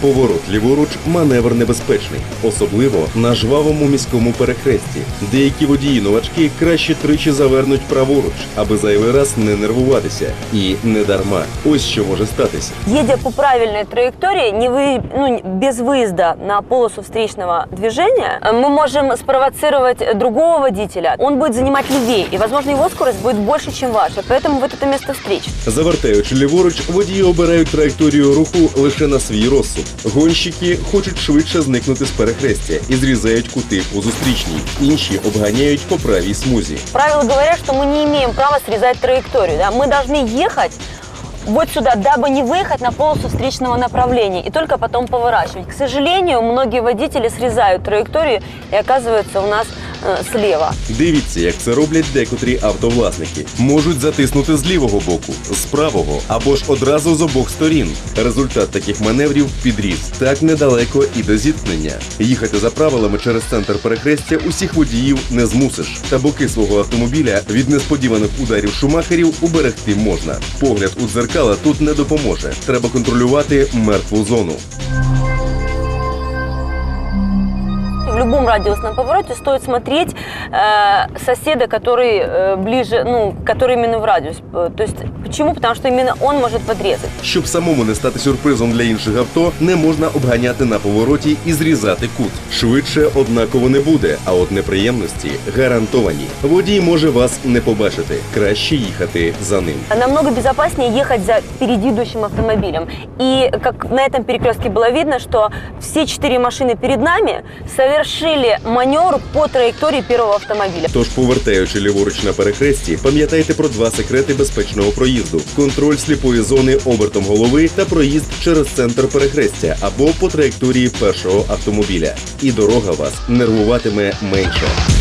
Поворот ліворуч маневр небезпечний, особливо на жвавому міському перехресті. Деякі водії новачки краще тричі завернуть праворуч, аби зайвий раз не нервуватися. І не дарма. Ось що може статися. Едя по правильной траектории, не вы, ну, без выезда на полосу встречного движения, э, мы можем спровоцировать другого водителя. Он будет занимать левее, и, возможно, его скорость будет больше, чем ваша. Поэтому вот это место встречи. Завертаючи ліворуч, водії обирають траєкторію руху лише на свій розсуд. Гонщики хочуть швидше зникнути з перехрестя і зрізають кути по зустрічній. Інші обганяють по правій смузі. Правила говорят, что мы не имеем права срезать траекторию. Да? Мы должны ехать вот сюда, дабы не выехать на полосу встречного направления и только потом поворачивать. К сожалению, многие водители срезают траекторию и оказываются у нас э, слева. Дивіться, як це роблять декотрі автовласники. Можуть затиснути з лівого боку, з правого або ж одразу з обох сторін. Результат таких маневрів підріз. Так недалеко і до зіткнення. Їхати за правилами через центр перехрестя усіх водіїв не змусиш. Та боки свого автомобіля від несподіваних ударів шумахерів уберегти можна. Погляд у дзеркала тут не допоможе. Треба контролювати мертву зону. любом радиусном повороте стоит смотреть э, соседа, который э, ближе, ну, который именно в радиус. Э, То есть почему? Потому что именно он может подрезать. Щоб самому не стати сюрпризом для інших авто, не можна обганяти на повороті і зрізати кут. Швидше однаково не буде, а от неприємності гарантовані. Водій може вас не побачити. Краще їхати за ним. Намного безопаснее ехать за впереди идущим автомобилем. И как на этом перекрестке было видно, что все четыре машины перед нами совершили маневр по траєкторії первого автомобіля. Тож, повертаючи ліворуч на перехресті, пам'ятайте про два секрети безпечного проїзду: контроль сліпої зони обертом голови та проїзд через центр перехрестя або по траєкторії першого автомобіля. І дорога вас нервуватиме менше.